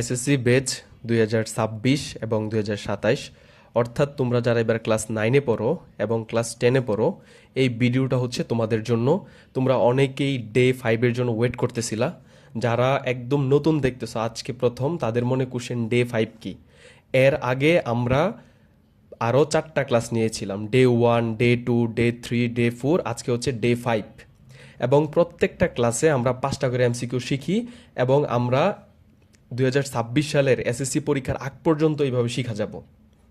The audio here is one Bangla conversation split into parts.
এসএসসি বেচ দুই হাজার ছাব্বিশ এবং দুই অর্থাৎ তোমরা যারা এবার ক্লাস নাইনে পড়ো এবং ক্লাস টেনে পড়ো, এই ভিডিওটা হচ্ছে তোমাদের জন্য। তোমরা অনেকেই ডে ফাইভের জন্য ওয়েট করতেছিলা। যারা একদম নতুন দেখতেছো, আজকে প্রথম, তাদের মনে কোশ্চেন ডে ফাইভ কি? এর আগে আমরা আরও চারটা ক্লাস নিয়েছিলাম। Day one, day two, day three, day four, আজকে হচ্ছে ডে ফাইভ। এবং প্রত্যেকটা ক্লাসে আমরা পাঁচটা করে এমসিকিউ শিখি এবং আমরা দুই হাজার ছাব্বিশ সালের এসএসসি পরীক্ষার আগ পর্যন্ত এইভাবে শিখা যাব।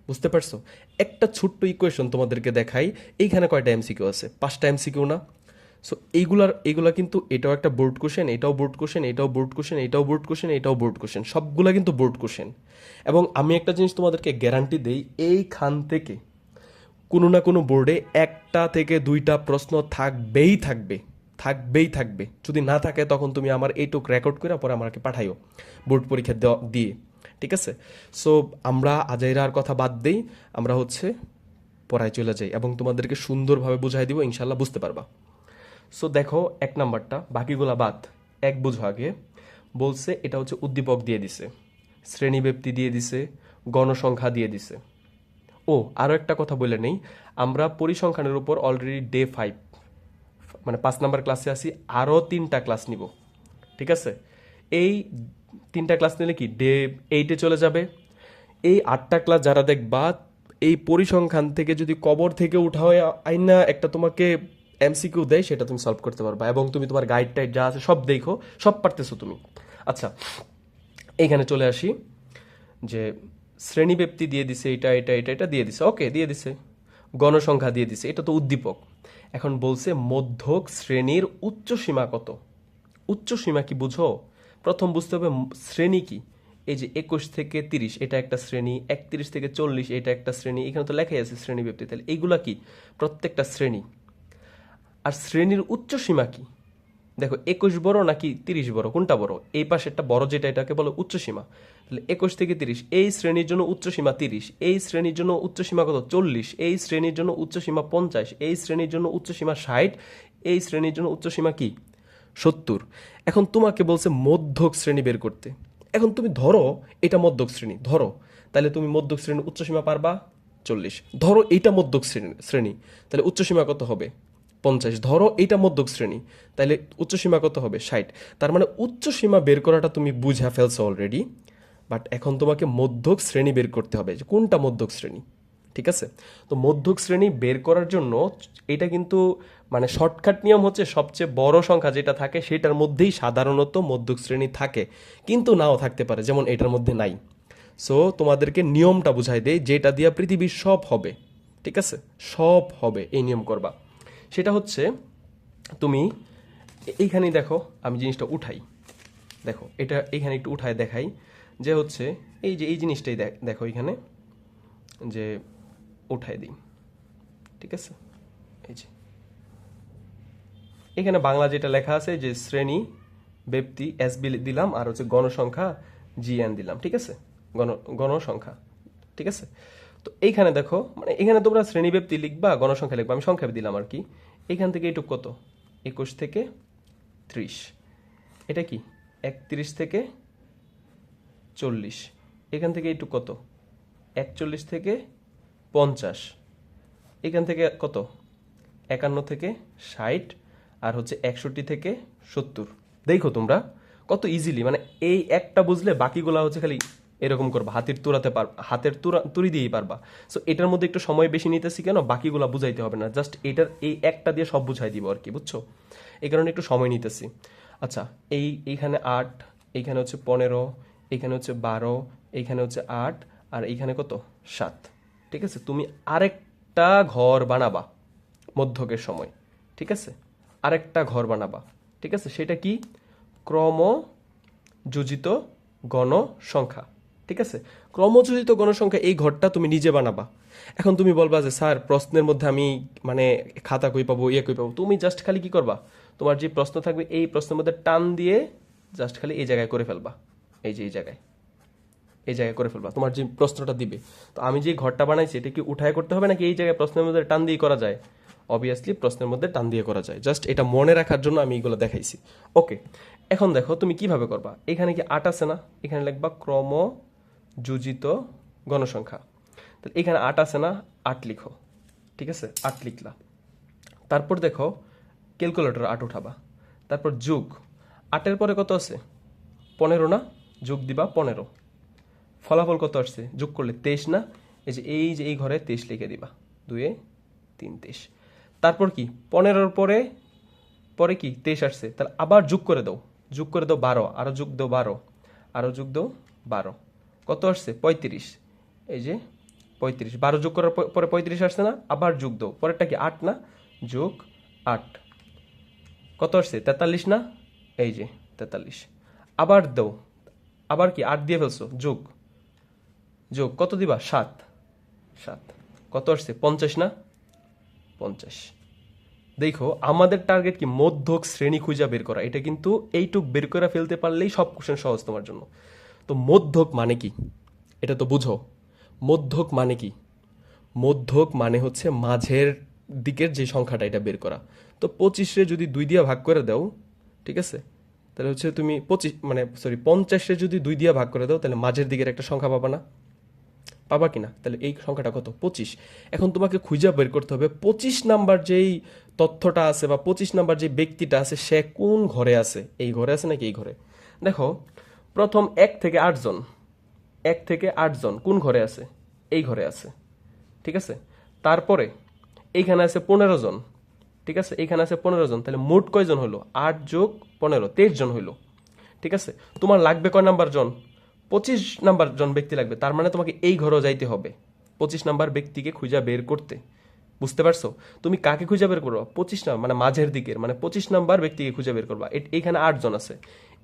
বুঝতে পারছ? একটা ছোট্ট ইকুয়েশন তোমাদেরকে দেখাই। এইখানে কয়টা এমসিকিউ আছে? পাঁচটা এমসিকিউ না? সো এইগুলার, এইগুলা কিন্তু এটাও একটা বোর্ড কোশ্চেন এটাও বোর্ড কোশ্চেন এটাও বোর্ড কোশ্চেন এটাও বোর্ড কোশ্চেন এটাও বোর্ড কোশ্চেন সবগুলা কিন্তু বোর্ড কোশ্চেন এবং আমি একটা জিনিস তোমাদেরকে গ্যারান্টি দেই, এইখান থেকে কোনো না কোনো বোর্ডে একটা থেকে দুইটা প্রশ্ন থাকবেই থাকবে। থাকবেই থাকবে। যদি না থাকে, তখন তুমি আমার এইটুক রেকর্ড করে পরে আমাকে পাঠাইও, বোর্ড পরীক্ষা দিয়ে, ঠিক আছে? সো আমরা আজাইরার কথা বাদ দেই, আমরা হচ্ছে পড়ায় চলে যাই এবং তোমাদেরকে সুন্দরভাবে বুঝাই দিব ইনশাল্লাহ বুঝতে পারবা। সো দেখো, এক নাম্বারটা, বাকিগুলা বাদ, এক বুঝো আগে। বলছে, এটা হচ্ছে উদ্দীপক দিয়ে দিছে শ্রেণীব্যক্তি দিয়ে দিছে, গণসংখ্যা দিয়ে দিছে। ও আরও একটা কথা বলে নেই, আমরা পরিসংখ্যানের উপর অলরেডি ডে ফাইভ মানে পাঁচ নাম্বার ক্লাসে আসি, আরও তিনটা ক্লাস নিব। ঠিক আছে? এই তিনটা ক্লাস নিলে কি, ডে এইটে চলে যাবে। এই আটটা ক্লাস যারা দেখবা, এই পরিসংখ্যান থেকে যদি কবর থেকে উঠা হয়, আইনা একটা তোমাকে এমসিকিউ দেয়, সেটা তুমি সলভ করতে পারবা এবং তুমি তোমার গাইড টাইড যা আছে সব দেখো, সব পারতেছো তুমি। আচ্ছা এইখানে চলে আসি যে শ্রেণীব্যক্তি দিয়ে দিছে, এটা এটা এটা এটা দিয়ে দিছে। ওকে দিয়ে দিছে। গণসংখ্যা দিয়ে দিছে। এটা তো উদ্দীপক। এখন বলছে মধ্যক শ্রেণির উচ্চ সীমা কত? উচ্চ সীমা কি বুঝো? প্রথম বুঝতে হবে শ্রেণি কি? এই যে একুশ থেকে তিরিশ, এটা একটা শ্রেণি, একত্রিশ থেকে চল্লিশ, এটা একটা শ্রেণি, এখানে তো লেখাই আছে শ্রেণি ব্যক্তি, তাহলে এইগুলা কি? প্রত্যেকটা শ্রেণি। আর শ্রেণির উচ্চ সীমা কি? দেখো, একুশ বড় নাকি তিরিশ বড়? কোনটা বড়? এই পাশে একটা বড় যেটা, এটাকে বলে উচ্চসীমা। তাহলে একুশ থেকে তিরিশ, এই শ্রেণির জন্য উচ্চসীমা তিরিশ, এই শ্রেণির জন্য উচ্চ সীমা কত? চল্লিশ, এই শ্রেণির জন্য উচ্চসীমা পঞ্চাশ, এই শ্রেণির জন্য উচ্চসীমা ষাট, এই শ্রেণির জন্য উচ্চসীমা কি? সত্তর। এখন তোমাকে বলছে মধ্যক শ্রেণি বের করতে। এখন তুমি ধরো, এটা মধ্যক শ্রেণি, ধরো। তাহলে তুমি মধ্যক শ্রেণির উচ্চসীমা পারবা চল্লিশ। ধরো এইটা মধ্যক শ্রেণি শ্রেণি। তাহলে উচ্চ সীমা কত হবে? পঞ্চাশ। ধরো এইটা মধ্যক শ্রেণি তাহলে উচ্চ সীমা কত হবে? ষাট। তার মানে উচ্চ সীমা বের করাটা তুমি বুঝা ফেলছো অলরেডি বাট এখন তোমাকে মধ্যক শ্রেণি বের করতে হবে। যে কোনটা মধ্যক শ্রেণি? ঠিক আছে? তো মধ্যক শ্রেণি বের করার জন্য এটা কিন্তু মানে শর্টকাট নিয়ম হচ্ছে সবচেয়ে বড় সংখ্যা যেটা থাকে, সেটার মধ্যেই সাধারণত মধ্যক শ্রেণি থাকে, কিন্তু নাও থাকতে পারে, যেমন এটার মধ্যে নাই। সো তোমাদেরকে নিয়মটা বুঝাই দেয় যেটা দিয়া পৃথিবীর সব হবে। ঠিক আছে? সব হবে, এই নিয়ম করবা। সেটা হচ্ছে তুমি এইখানেই দেখো, আমি জিনিসটা উঠাই। দেখো, এটা এইখানে একটু উঠায় দেখাই যে হচ্ছে এই যে এই জিনিসটাই দেখ- এখানে যে উঠাই দিই। ঠিক আছে? এই যে। এখানে বাংলা যেটা লেখা আছে যে শ্রেণি, ব্যক্তি, এস বি দিলাম আর হচ্ছে গণসংখ্যা জিএন দিলাম। ঠিক আছে? গণ গণসংখ্যা। ঠিক আছে? তো এইখানে দেখো মানে এখানে তোমরা শ্রেণি ব্যক্তি লিখবা, গণসংখ্যা লিখবা, আমি সংখ্যা দিলাম আর কি। এখান থেকে এইটুক কত? একুশ থেকে ত্রিশ। এটা কি? একত্রিশ থেকে চল্লিশ। এখান থেকে এইটুক কত? একচল্লিশ থেকে পঞ্চাশ। এখান থেকে কত? একান্ন থেকে ষাট, আর হচ্ছে একষট্টি থেকে সত্তর। দেখো তোমরা, কত ইজিলি মানে এই একটা বুঝলে বাকিগুলা হচ্ছে খালি এরকম করবা, হাতের তুরাতে পার, হাতের তুরা, তুরি দিয়েই পারবা। সো এটার মধ্যে একটু সময় বেশি নিতেছি কেন? বাকিগুলা বুঝাইতে হবে না। জাস্ট এটার, এই একটা দিয়ে সব বুঝাই দিব আর কি, বুঝছ? এই কারণে একটু সময় নিতেছি। আচ্ছা এই, এইখানে আট, এইখানে হচ্ছে পনেরো, এইখানে হচ্ছে বারো, এইখানে হচ্ছে আট, আর এইখানে কত? সাত। ঠিক আছে? তুমি আরেকটা ঘর বানাবা মধ্যকের সময়। ঠিক আছে? আরেকটা ঘর বানাবা। ঠিক আছে? সেটা কি? ক্রম যোজিত গণ সংখ্যা ঠিক আছে? ক্রমযোজিত গণসংখ্যা এই ঘরটা তুমি নিজে বানাবা। এখন তুমি বলবা যে, স্যার, প্রশ্নের মধ্যে আমি মানে খাতা কই পাবো ইয়ে কই পাবো। তুমি জাস্ট খালি কি করবা? তোমার যে প্রশ্ন থাকবে, এই প্রশ্নের মধ্যে টান দিয়ে জাস্ট খালি এই জায়গায় করে ফেলবা। এই যে, এই জায়গায়। এই জায়গায় করে ফেলবা। তোমার যে প্রশ্নটা দিবে। তো আমি যে ঘরটা বানাইছি, এটা কি উঠায় করতে হবে নাকি এই জায়গায় প্রশ্নের মধ্যে টান দিয়ে করা যায়? অবভিয়াসলি প্রশ্নের মধ্যে টান দিয়ে করা যায়। জাস্ট এটা মনে রাখার জন্য আমি এগুলো দেখাইছি। ওকে এখন দেখো তুমি কীভাবে করবা? এখানে কি আট আছে না? এখানে লিখবা ক্রম যোজিত গণসংখ্যা। তাহলে এখানে আট আছে না, আট লিখো। ঠিক আছে? আট লিখলা। তারপর দেখো, ক্যালকুলেটর আট উঠাবা। তারপর যুগ। আটের পরে কত আছে? পনেরো না? যোগ দিবা পনেরো। ফলাফল কত আসছে? যোগ করলে তেইশ না? এই যে এই যে এই ঘরে তেইশ লিখে দিবা। দুয়ে তিন তেইশ। তারপর কি? পনেরোর পরে পরে কি? তেইশ আসছে। তাহলে আবার যোগ করে দাও। যোগ করে দাও বারো। আরও যোগ দাও বারো। আরও যোগ দাও বারো। কত আসছে? পঁয়ত্রিশ। এই যে পঁয়ত্রিশ। বারো যোগ করার পরে পঁয়ত্রিশ আসছে না? আবার যোগ দো পরেরটা কি? আট না? যোগ আট। কত আসছে? তেতাল্লিশ না? এই যে তেতাল্লিশ। আবার দাও। আবার কি? আট দিয়ে ফেলছো? যোগ। যোগ কত দিবা? সাত। সাত। কত আসছে? পঞ্চাশ না? পঞ্চাশ। দেখো, আমাদের টার্গেট কি? মধ্যক শ্রেণি খুঁজা বের করা। এটা কিন্তু এইটুক বের করে ফেলতে পারলেই সব কোশ্চেন সহজ তোমার জন্য। তো মধ্যক মানে কি? এটা তো বুঝো। মধ্যক মানে কি? মধ্যক মানে হচ্ছে মাঝের দিকের যে সংখ্যাটা এটা বের করা। তো পঁচিশে যদি দুই দিয়া ভাগ করে দাও, ঠিক আছে? তাহলে হচ্ছে তুমি পঁচিশ মানে সরি পঞ্চাশে যদি দুই দিয়া ভাগ করে দাও, তাহলে মাঝের দিকের একটা সংখ্যা পাবা না। পাবা কিনা? তাহলে এই সংখ্যাটা কত? পঁচিশ। এখন তোমাকে খুঁজে বের করতে হবে, পঁচিশ নাম্বার যেই তথ্যটা আছে বা পঁচিশ নাম্বার যে ব্যক্তিটা আছে, সে কোন ঘরে আছে? এই ঘরে আছে নাকি এই ঘরে? দেখো প্রথম এক থেকে আটজন এক থেকে আটজন কোন ঘরে আছে? এই ঘরে আছে। ঠিক আছে? তারপরে এইখানে আছে পনেরো জন। ঠিক আছে? এইখানে আছে পনেরো জন। তাহলে মোট কয়জন হলো? আট যোগ পনেরো, তেইশ জন হইল। ঠিক আছে? তোমার লাগবে কয় নাম্বার জন? পঁচিশ নাম্বার জন ব্যক্তি লাগবে। তার মানে তোমাকে এই ঘরেও যাইতে হবে। পঁচিশ নাম্বার ব্যক্তিকে খুঁজা বের করতে। বুঝতে পারছ? তুমি কাকে খুঁজে বের করবা? পঁচিশ নাম্বার মানে মাঝের দিকের মানে পঁচিশ নাম্বার ব্যক্তিকে খুঁজে বের করবা। এ- এইখানে আট জন আছে।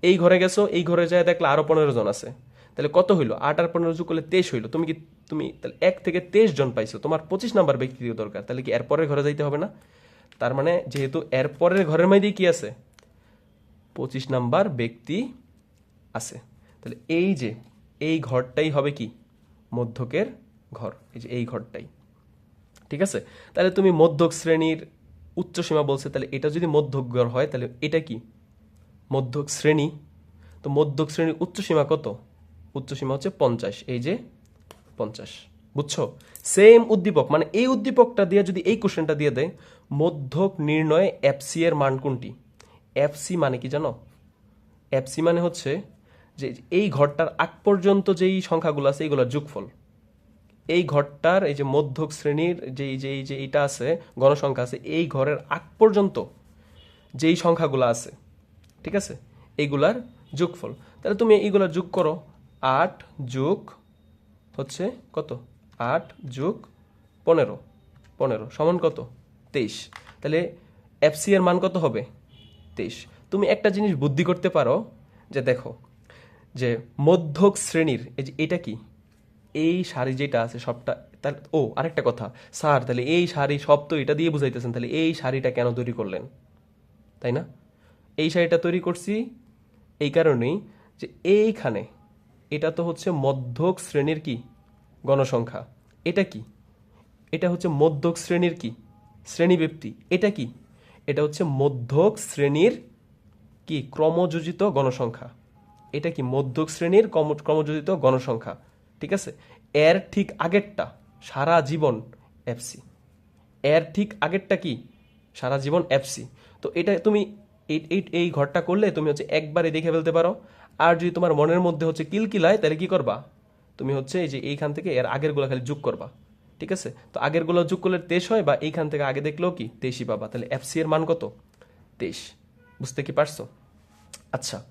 এই ঘরে গেছো, এই ঘরে যায় দেখলে আরও পনেরো জন আছে। তাহলে কত হইল? আট আর পনেরো যোগ করলে তেইশ হইল। তুমি কি, তুমি তাহলে এক থেকে তেইশ জন পাইছো। তোমার পঁচিশ নাম্বার ব্যক্তি দরকার। তাহলে কি এরপরের ঘরে যাইতে হবে না? তার মানে যেহেতু এরপরের ঘরের মধ্যেই কি আছে? পঁচিশ নাম্বার ব্যক্তি আছে। তাহলে এই যে, এই ঘরটাই হবে কি? মধ্যকের ঘর। এই যে এই ঘরটাই। ঠিক আছে? তাহলে তুমি মধ্যক শ্রেণির উচ্চ সীমা বলছে। তাহলে এটা যদি মধ্যক ঘর হয়, তাহলে এটা কি? মধ্যক শ্রেণি, তো মধ্যক শ্রেণির উচ্চসীমা কত? উচ্চসীমা হচ্ছে পঞ্চাশ, এই যে পঞ্চাশ, বুঝছ? সেম উদ্দীপক মানে এই উদ্দীপকটা দিয়ে যদি এই কোশ্চেনটা দিয়ে দেয়, মধ্যক নির্ণয় এফসি এর মান কোনটি? এফসি মানে কি জানো? এফসি মানে হচ্ছে যে এই ঘরটার আগ পর্যন্ত যেই সংখ্যাগুলো আছে, এইগুলোর যোগফল। এই ঘরটার, এই যে মধ্যক শ্রেণির যে যে যে এইটা আছে গণসংখ্যা আছে, এই ঘরের আগ পর্যন্ত যেই সংখ্যাগুলো আছে ঠিক আছে? এইগুলার যোগফল। তাহলে তুমি এইগুলার যোগ করো, আট যোগ হচ্ছে কত? আট যোগ পনেরো। পনেরো সমান কত? তেইশ। তাহলে এফসি এর মান কত হবে? তেইশ। তুমি একটা জিনিস বুদ্ধি করতে পারো যে দেখো, যে মধ্যক শ্রেণির, এই যে এটা কি? এই শাড়ি যেটা আছে সবটা তার ও, আরেকটা কথা। স্যার, তাহলে এই শাড়ি সব তো এটা দিয়ে বুঝাইতেছেন, তাহলে এই শাড়িটা কেন তৈরি করলেন? তাই না? এই শাড়িটা তৈরি করছি এই কারণেই যে এইখানে এটা তো হচ্ছে মধ্যক শ্রেণির কি? গণসংখ্যা। এটা কি? এটা হচ্ছে মধ্যক শ্রেণির কি? শ্রেণি ব্যক্তি। এটা কি? এটা হচ্ছে মধ্যক শ্রেণির কি? ক্রমযোজিত গণসংখ্যা। এটা কি? মধ্যক শ্রেণির ক্রম- ক্রমযোজিত গণসংখ্যা। ঠিক আছে? এর ঠিক আগেরটা সারা জীবন এফসি এর ঠিক আগেরটা কি? সারা জীবন এফসি তো এটা তুমি এই, এই- এই ঘরটা করলে তুমি হচ্ছে একবারে দেখে ফেলতে পারো। আর যদি তোমার মনের মধ্যে হচ্ছে কিলকিলায়, তাহলে কি করবা? তুমি হচ্ছে এই যে এইখান থেকে এর আগেরগুলো খালি যোগ করবা। ঠিক আছে? তো আগেরগুলো যোগ করলে তেইশ হয় বা এইখান থেকে আগে দেখলেও কি? তেইশই পাবা। তাহলে এফসি এর মান কত? তেইশ। বুঝতে কি পারছ? আচ্ছা।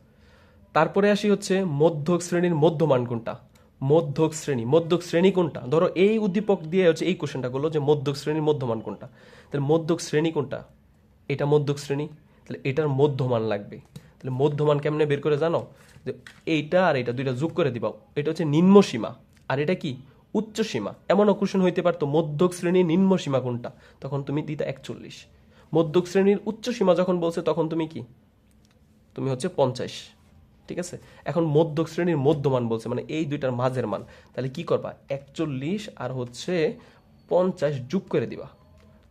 তারপরে আসি হচ্ছে মধ্যক শ্রেণির মধ্যমান কোনটা? মধ্যক শ্রেণি। মধ্যক শ্রেণি কোনটা? ধরো এই উদ্দীপক দিয়ে হচ্ছে এই কোশ্চেনটা করল যে মধ্যক শ্রেণির মধ্যমান কোনটা? তাহলে মধ্যক শ্রেণি কোনটা? এটা মধ্যক শ্রেণি। তাহলে এটার মধ্যমান লাগবে। তাহলে মধ্যমান কেমনে বের করে জানো? যে এইটা আর এটা দুইটা যোগ করে দিবা। এটা হচ্ছে নিম্ন সীমা। আর এটা কি? উচ্চ সীমা। এমনও কোশ্চেন হইতে পারতো মধ্যক শ্রেণির নিম্ন সীমা কোনটা? তখন তুমি দিতা একচল্লিশ। মধ্যক শ্রেণির উচ্চ সীমা যখন বলছে, তখন তুমি কি? তুমি হচ্ছে পঞ্চাশ। ঠিক আছে? এখন মধ্যক শ্রেণির মধ্যমান বলছে মানে এই দুইটার মাঝের মান। তাহলে কি করবা? একচল্লিশ আর হচ্ছে পঞ্চাশ যোগ করে দিবা।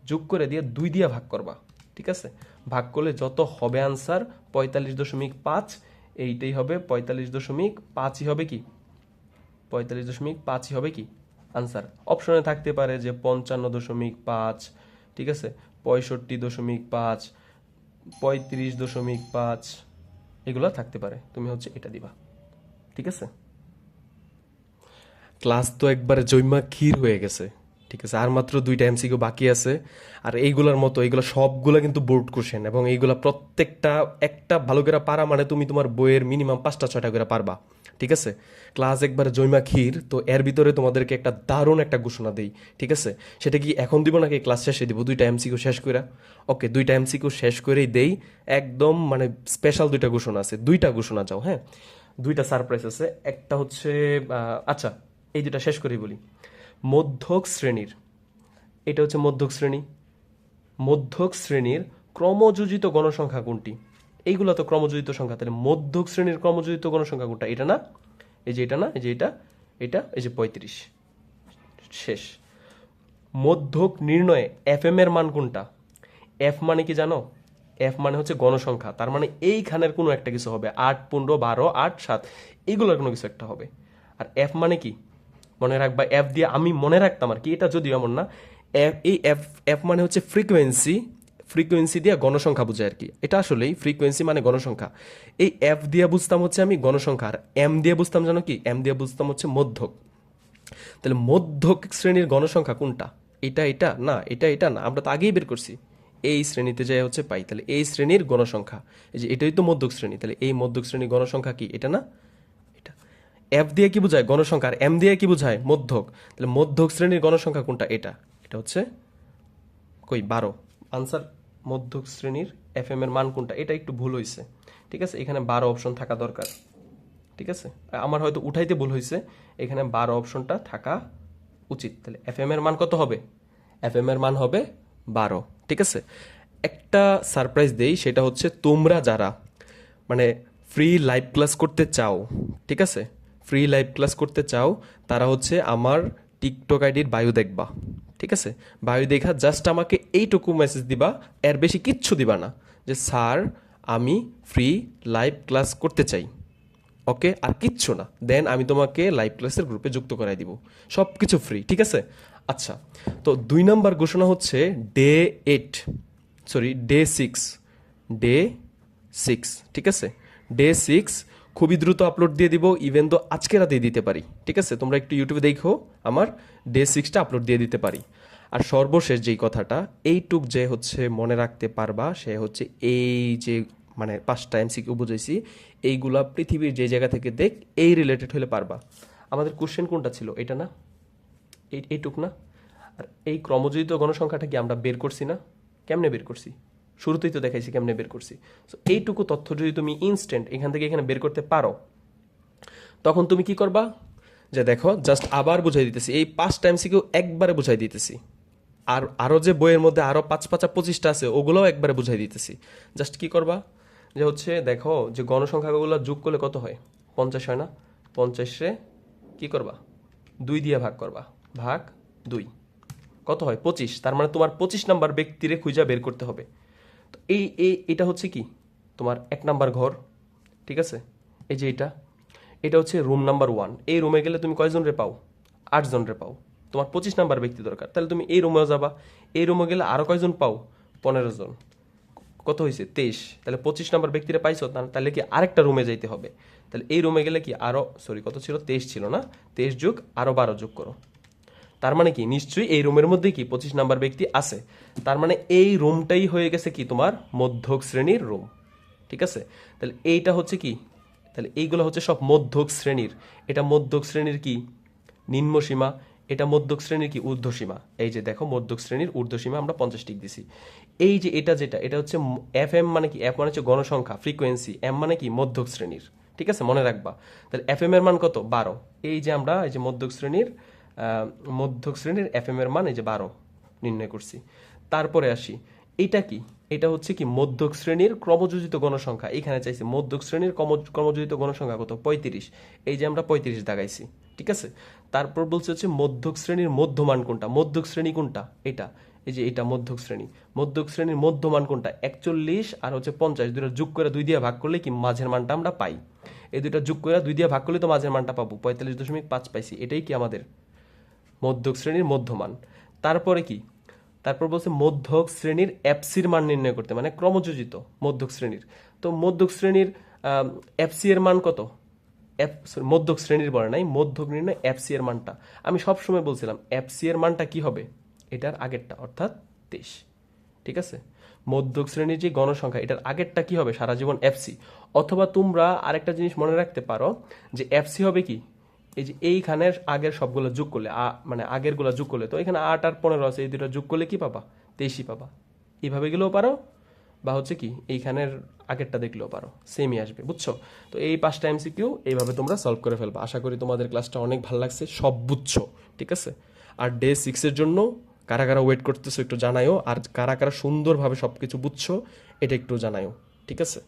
যোগ করে দিয়ে দুই দিয়ে ভাগ করবা। ঠিক আছে? ভাগ করলে যত হবে আনসার পঁয়তাল্লিশ দশমিক পাঁচ, এইটাই হবে পঁয়তাল্লিশ দশমিক পাঁচই হবে কি? পঁয়তাল্লিশ দশমিক পাঁচই হবে কি? আনসার অপশনে থাকতে পারে যে পঞ্চান্ন দশমিক পাঁচ, ঠিক আছে? পঁয়ষট্টি দশমিক পাঁচ, পঁয়ত্রিশ দশমিক পাঁচ, এগুলো থাকতে পারে। তুমি হচ্ছে এটা দিবা। ঠিক আছে? ক্লাস তো একবারে জৈমা ক্ষীর হয়ে গেছে। ঠিক আছে? আর মাত্র দুইটা এমসিকিউ বাকি আছে। আর এইগুলোর মতো, এইগুলো সবগুলো কিন্তু বোর্ড কোশ্চেন এবং এইগুলা প্রত্যেকটা, একটা ভালো করে পারা মানে তুমি তোমার বইয়ের মিনিমাম পাঁচটা, ছয়টা করে পারবা। ঠিক আছে? ক্লাস একবারে জৈমা ক্ষীর, তো এর ভিতরে তোমাদেরকে একটা দারুণ একটা ঘোষণা দেই। ঠিক আছে? সেটা কি এখন দিব নাকি ক্লাস শেষে দিব? দুইটা এমসিকিউ শেষ করে ওকে দুইটা এমসিকিউ শেষ করেই দেই। একদম মানে স্পেশাল দুইটা ঘোষণা আছে। দুইটা ঘোষণা চাও হ্যাঁ? দুইটা সারপ্রাইজ আছে। একটা হচ্ছে আচ্ছা এই দুটা শেষ করেই বলি। মধ্যক শ্রেণির। এটা হচ্ছে মধ্যক শ্রেণি। মধ্যক শ্রেণির ক্রমযোজিত গণসংখ্যা কোনটি? এইগুলো তো ক্রমযোজিত সংখ্যা। তাহলে মধ্যক শ্রেণির ক্রমযোজিত গণসংখ্যা কোনটা? এটা না? এই যে এটা না? এই যে এটা? এটা? এই যে পঁয়ত্রিশ। শেষ। মধ্যক নির্ণয়ে এফ এম এর মান কোনটা? এফ মানে কি জানো? এফ মানে হচ্ছে গণসংখ্যা। তার মানে এইখানের কোনো একটা কিছু হবে। আট, পনেরো, বারো, আট, সাত। এইগুলোর কোনো কিছু একটা হবে। আর এফ মানে কি? মনে রাখবা এফ দিয়ে আমি মনে রাখতাম আর কি, এটা যদিও এমন না। এফ এই এফ এফ মানে হচ্ছে ফ্রিকোয়েন্সি ফ্রিকোয়েন্সি দিয়ে গণসংখ্যা বোঝায় আর কি। এটা আসলেই ফ্রিকোয়েন্সি মানে গণসংখ্যা। এই এফ দিয়ে বুঝতাম হচ্ছে আমি গণসংখ্যা, আর এম দিয়ে বুঝতাম জানো কি? এম দিয়ে বুঝতাম হচ্ছে মধ্যক। তাহলে মধ্যক শ্রেণির গণসংখ্যা কোনটা? এটা এটা? না, এটা এটা না, আমরা তো আগেই বের করছি। এই শ্রেণীতে যাই হচ্ছে পাই। তাহলে এই শ্রেণির গণসংখ্যা, এই যে এটাই তো মধ্যক শ্রেণি, তাহলে এই মধ্যক শ্রেণির গণসংখ্যা কি? এটা না? এফ দিয়ে কি বোঝায়? গণসংখ্যা। আর এম দিয়ে কি বোঝায়? মধ্যক। তাহলে মধ্যক শ্রেণির গণসংখ্যা কোনটা? এটা। এটা হচ্ছে কই? বারো। আনসার মধ্যক শ্রেণির এফ এম এর মান কোনটা? এটা একটু ভুল হয়েছে ঠিক আছে? এখানে বারো অপশন থাকা দরকার। ঠিক আছে? আমার হয়তো উঠাইতে ভুল হয়েছে এখানে বারো অপশনটা থাকা উচিত। তাহলে এফ এম এর মান কত হবে? এফ এম এর মান হবে বারো। ঠিক আছে? একটা সারপ্রাইজ দেই, সেটা হচ্ছে তোমরা যারা মানে ফ্রি লাইভ ক্লাস করতে চাও, ঠিক আছে? ফ্রি লাইভ ক্লাস করতে চাও, তারা হচ্ছে আমার টিকটক আইডির বায়ু দেখবা, ঠিক আছে? বায়ু দেখা জাস্ট আমাকে এইটুকু মেসেজ দিবা, এর বেশি কিচ্ছু দিবা না, যে স্যার, আমি ফ্রি লাইভ ক্লাস করতে চাই ওকে আর কিচ্ছু না দেন আমি তোমাকে লাইভ ক্লাসের গ্রুপে যুক্ত করাই দিব সব কিছু ফ্রি ঠিক আছে? আচ্ছা তো দুই নাম্বার ঘোষণা হচ্ছে day eight sorry day six day six ঠিক আছে? ডে সিক্স খুবই দ্রুত আপলোড দিয়ে দিব ইভেন তো আজকে রাতেই দিতে পারি। ঠিক আছে? তোমরা একটু ইউটিউবে দেখো, আমার ডে সিক্সটা আপলোড দিয়ে দিতে পারি। আর সর্বশেষ যেই কথাটা, এইটুক যে হচ্ছে মনে রাখতে পারবা, সে হচ্ছে এই যে মানে পাঁচটা এমসিকিউ বুঝেছি এইগুলা পৃথিবীর যে জায়গা থেকে দেখ, এই রিলেটেড হলে পারবা। আমাদের কোশ্চেন কোনটা ছিল? এটা না? এই, এইটুক না? আর এই ক্রমযোজিত গণসংখ্যাটা কি আমরা বের করছি না? কেমনে বের করছি? শুরুতেই তো দেখাইছি কেমনে বের করছি। সো এইটুকু তথ্য যদি তুমি ইনস্ট্যান্ট এখান থেকে এখানে বের করতে পারো, তখন তুমি কি করবা? যে দেখো জাস্ট আবার বুঝাই দিতেছি। এই পাঁচ টাইম সিকেও একবারে বুঝাই দিতেছি। আর আরও যে বইয়ের মধ্যে আরও পাঁচ পাঁচা পঁচিশটা আছে, ওগুলোও একবারে বুঝাই দিতেছি। জাস্ট কি করবা? যে হচ্ছে, দেখো, যে গণসংখ্যাগুলো যোগ করলে কত হয়? পঞ্চাশ হয় না? পঞ্চাশে কি করবা? দুই দিয়ে ভাগ করবা। ভাগ দুই। কত হয়? পঁচিশ। তার মানে তোমার পঁচিশ নাম্বার ব্যক্তিরে খুঁজা বের করতে হবে। তো এই এই, এটা হচ্ছে কি? তোমার এক নাম্বার ঘর, ঠিক আছে? এই যে এটা এটা হচ্ছে রুম নাম্বার ওয়ান এই রুমে গেলে তুমি কয়জন রে পাও? আটজন রে পাও। তোমার পঁচিশ নাম্বার ব্যক্তি দরকার। তাহলে তুমি এই রুমেও যাবা। এই রুমে গেলে আরও কয়জন পাও? পনেরো জন। কত হয়েছে তেইশ। তাহলে পঁচিশ নাম্বার ব্যক্তিরা পাইছো তাহলে কি আরেকটা রুমে যাইতে হবে? তাহলে এই রুমে গেলে কি আরও সরি কত ছিল? তেইশ ছিল না? তেইশ যোগ আরও বারো যোগ করো। তার মানে কি? নিশ্চয়ই এই রুমের মধ্যে কি পঁচিশ নাম্বার ব্যক্তি আছে? তার মানে এই রুমটাই হয়ে গেছে কি তোমার মধ্যক শ্রেণির রুম। ঠিক আছে? তাহলে এইটা হচ্ছে কি? তাহলে এইগুলো হচ্ছে সব মধ্যক শ্রেণির। এটা মধ্যক শ্রেণির কি? নিম্ন সীমা। এটা মধ্যক শ্রেণির কি? ঊর্ধ্বসীমা এই যে দেখো, মধ্যক শ্রেণির ঊর্ধ্বসীমা আমরা পঞ্চাশ টিক দিছি। এই যে এটা যেটা, এটা হচ্ছে এফ এম মানে কি? এফ মানে হচ্ছে গণসংখ্যা, ফ্রিকোয়েন্সি। এম মানে কি? মধ্যক শ্রেণির। ঠিক আছে? মনে রাখবা। তাহলে এফ এম এর মান কত? বারো। এই যে আমরা, এই যে মধ্যক শ্রেণির মধ্যক শ্রেণির এফ এম এর মান যে বারো নির্ণয় করছি। তারপরে আসি, এটা কি? এটা হচ্ছে কি মধ্যক শ্রেণির ক্রমযোজিত গণসংখ্যা। এখানে চাইছি মধ্যক শ্রেণির ক্রম- ক্রমযোজিত গণসংখ্যা কত? পঁয়ত্রিশ। এই যে আমরা পঁয়ত্রিশ দাগাইছি, ঠিক আছে? তারপর বলছে হচ্ছে মধ্যক শ্রেণির মধ্যমান কোনটা? মধ্যক শ্রেণি কোনটা? এটা। এই যে এটা মধ্যক শ্রেণি। মধ্যক শ্রেণির মধ্যমান কোনটা? একচল্লিশ আর হচ্ছে পঞ্চাশ। দুটো যোগ করে দুই দিয়ে ভাগ করলে কি মাঝের মানটা আমরা পাই। এই দুটো যোগ করে দুই দিয়ে ভাগ করলে তো মাঝের মানটা পাবো। পঁয়তাল্লিশ দশমিক পাঁচ পাইছি। এটাই কি আমাদের মধ্যক শ্রেণির মধ্যমান। তারপরে কি? তারপর বলছে মধ্যক শ্রেণির এফসির মান নির্ণয় করতে মানে ক্রমযোজিত মধ্যক শ্রেণির। তো মধ্যক শ্রেণির এফসি এর মান কত? মধ্যক শ্রেণির বলে নাই, মধ্যক নির্ণয় এফসি এর মানটা। আমি সব সময় বলছিলাম, এফসি এর মানটা কি হবে? এটার আগেরটা, অর্থাৎ তেইশ। ঠিক আছে? মধ্যক শ্রেণির যে গণসংখ্যা, এটার আগেরটা কি হবে? সারা জীবন এফসি। অথবা তোমরা আরেকটা জিনিস মনে রাখতে পারো, যে এফসি হবে কি? এই যে এইখানের আগের সবগুলো যোগ করলে, আ মানে আগেরগুলো যোগ করলে, তো এখানে আট আর পনেরো আছে, এই দুটো যোগ করলে কি পাবা? তেইশই পাবা। এইভাবে গেলেও পারো, বা হচ্ছে কি, এইখানের আগেরটা দেখলেও পারো সেমই আসবে, বুঝছ? তো এই পাঁচটা এমসিকিউ এইভাবে তোমরা সলভ করে ফেলবা। আশা করি তোমাদের ক্লাসটা অনেক ভালো লাগছে, সব বুঝছ, ঠিক আছে? আর ডে সিক্সের জন্য কারা কারা ওয়েট করতেছো একটু জানায়ও, আর কারা কারা সুন্দরভাবে সব কিছু বুঝছ, এটা একটু জানায়ও, ঠিক আছে?